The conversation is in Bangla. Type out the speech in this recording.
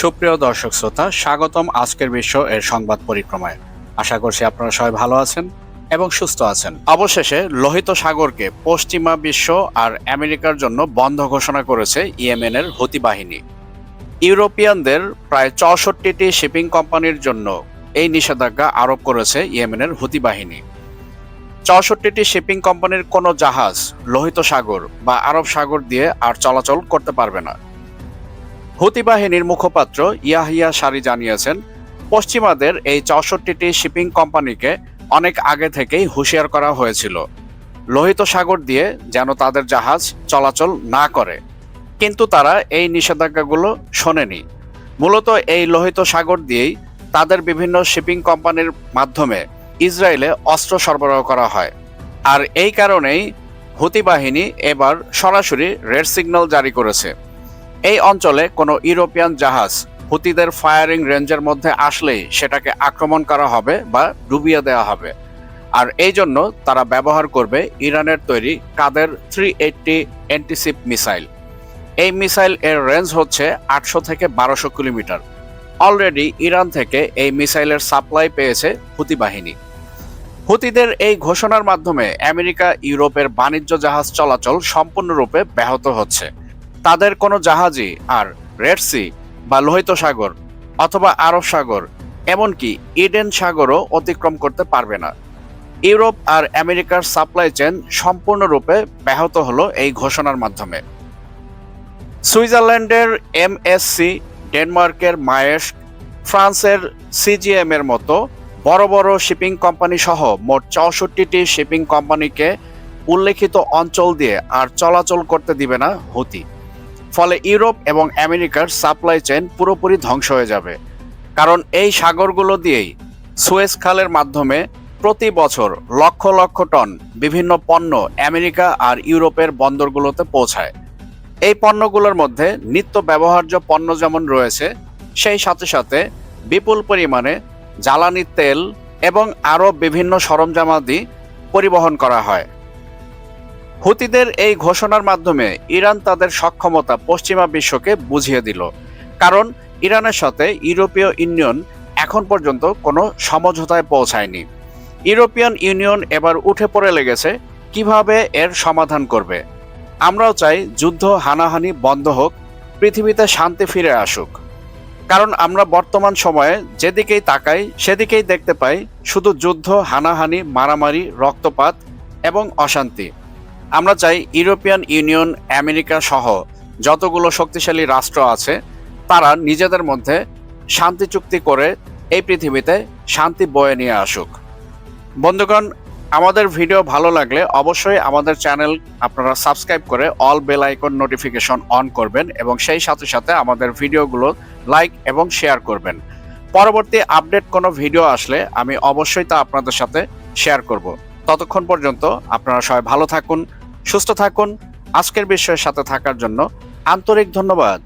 সুপ্রিয় দর্শক শ্রোতা, স্বাগতম আজকের বিশ্ব এর সংবাদ পরিক্রমায়। আশা করছি আপনারা সবাই ভালো আছেন এবং সুস্থ আছেন। অবশেষে লোহিত সাগরকে পশ্চিমা বিশ্ব আর আমেরিকার জন্য বন্ধ ঘোষণা করেছে ইয়েমেনের হুতি বাহিনী। ইউরোপিয়ানদের প্রায় চৌষট্টিটি শিপিং কোম্পানির জন্য এই নিষেধাজ্ঞা আরোপ করেছে ইয়েমেনের হুতি বাহিনী। চৌষট্টিটি শিপিং কোম্পানির কোনো জাহাজ লোহিত সাগর বা আরব সাগর দিয়ে আর চলাচল করতে পারবে না। হুতি বাহিনীর মুখপাত্র ইয়াহিয়া সারি জানিয়েছেন, পশ্চিমাদের এই চৌষট্টিটি শিপিং কোম্পানিকে অনেক আগে থেকেই হুঁশিয়ার করা হয়েছিল। লোহিত সাগর দিয়ে যেন তাদের জাহাজ চলাচল না করে। কিন্তু তারা এই নিষেধাজ্ঞাগুলো শোনেনি। মূলত এই লোহিত সাগর দিয়েই তাদের বিভিন্ন শিপিং কোম্পানির মাধ্যমে ইসরায়েলে অস্ত্র সরবরাহ করা হয়। আর এই কারণেই হুতি বাহিনী এবার সরাসরি রেড সিগন্যাল জারি করেছে। এই অঞ্চলে কোনো ইউরোপিয়ান জাহাজ হুতিদের ফায়ারিং রেঞ্জের মধ্যে আসলেই সেটাকে আক্রমণ করা হবে বা ডুবিয়ে দেওয়া হবে। আর এই জন্য তারা ব্যবহার করবে ইরানের তৈরি Qader three eighty antiship missile. এই মিসাইল এর রেঞ্জ হচ্ছে আটশো থেকে বারোশো কিলোমিটার। অলরেডি ইরান থেকে এই মিসাইলের সাপ্লাই পেয়েছে হুতি বাহিনী। হুতিদের এই ঘোষণার মাধ্যমে আমেরিকা ইউরোপের বাণিজ্য জাহাজ চলাচল সম্পূর্ণরূপে ব্যাহত হচ্ছে। তাদের কোনো জাহাজই আর রেড সি বা লোহিত সাগর অথবা আরব সাগর, এমনকি ইডেন সাগরও অতিক্রম করতে পারবে না। ইউরোপ আর আমেরিকার সাপ্লাই চেন সম্পূর্ণরূপে ব্যাহত হলো এই ঘোষণার মাধ্যমে। সুইজারল্যান্ডের এমএসসি ডেনমার্কের মায়েস ফ্রান্সের সিজিএম এর মতো বড় বড় শিপিং কোম্পানি সহ মোট চৌষট্টিটি শিপিং কোম্পানিকে উল্লেখিত অঞ্চল দিয়ে আর চলাচল করতে দিবে না হুতি। ফলে ইউরোপ এবং আমেরিকার সাপ্লাই চেইন পুরোপুরি ধ্বংস হয়ে যাবে। কারণ এই সাগরগুলো দিয়েই সুয়েজ খালের মাধ্যমে প্রতি বছর লক্ষ লক্ষ টন বিভিন্ন পণ্য আমেরিকা আর ইউরোপের বন্দরগুলোতে পৌঁছায়। এই পণ্যগুলোর মধ্যে নিত্য ব্যবহার্য পণ্য যেমন রয়েছে, সেই সাথে সাথে বিপুল পরিমাণে জ্বালানি তেল এবং আরও বিভিন্ন সরঞ্জামাদি পরিবহন করা হয়। হুতিদের এই ঘোষণার মাধ্যমে ইরান তাদের সক্ষমতা পশ্চিমা বিশ্বকে বুঝিয়ে দিল। কারণ ইরানের সাথে ইউরোপীয় ইউনিয়ন এখন পর্যন্ত কোনো সমঝোতায় পৌঁছায়নি। ইউরোপিয়ান ইউনিয়ন এবার উঠে পড়ে লেগেছে, কীভাবে এর সমাধান করবে? আমরাও চাই যুদ্ধ হানাহানি বন্ধ হোক, পৃথিবীতে শান্তি ফিরে আসুক। কারণ আমরা বর্তমান সময়ে যেদিকেই তাকাই, সেদিকেই দেখতে পাই শুধু যুদ্ধ, হানাহানি, মারামারি, রক্তপাত এবং অশান্তি। আমরা চাই ইউরোপিয়ান ইউনিয়ন, আমেরিকা সহ যতগুলো শক্তিশালী রাষ্ট্র আছে, তারা নিজেদের মধ্যে শান্তি চুক্তি করে এই পৃথিবীতে শান্তি বয়ে নিয়ে আসুক। বন্ধুগণ, আমাদের ভিডিও ভালো লাগলে অবশ্যই আমাদের চ্যানেল আপনারা সাবস্ক্রাইব করে all bell icon notification on করবেন এবং সেই সাথে সাথে আমাদের ভিডিওগুলো লাইক এবং শেয়ার করবেন। পরবর্তী আপডেট কোনো ভিডিও আসলে আমি অবশ্যই তা আপনাদের সাথে শেয়ার করব। ততক্ষণ পর্যন্ত আপনারা সবাই ভালো থাকুন সুস্থ থাকুন। আজকের বিষয়ের সাথে থাকার জন্য আন্তরিক ধন্যবাদ।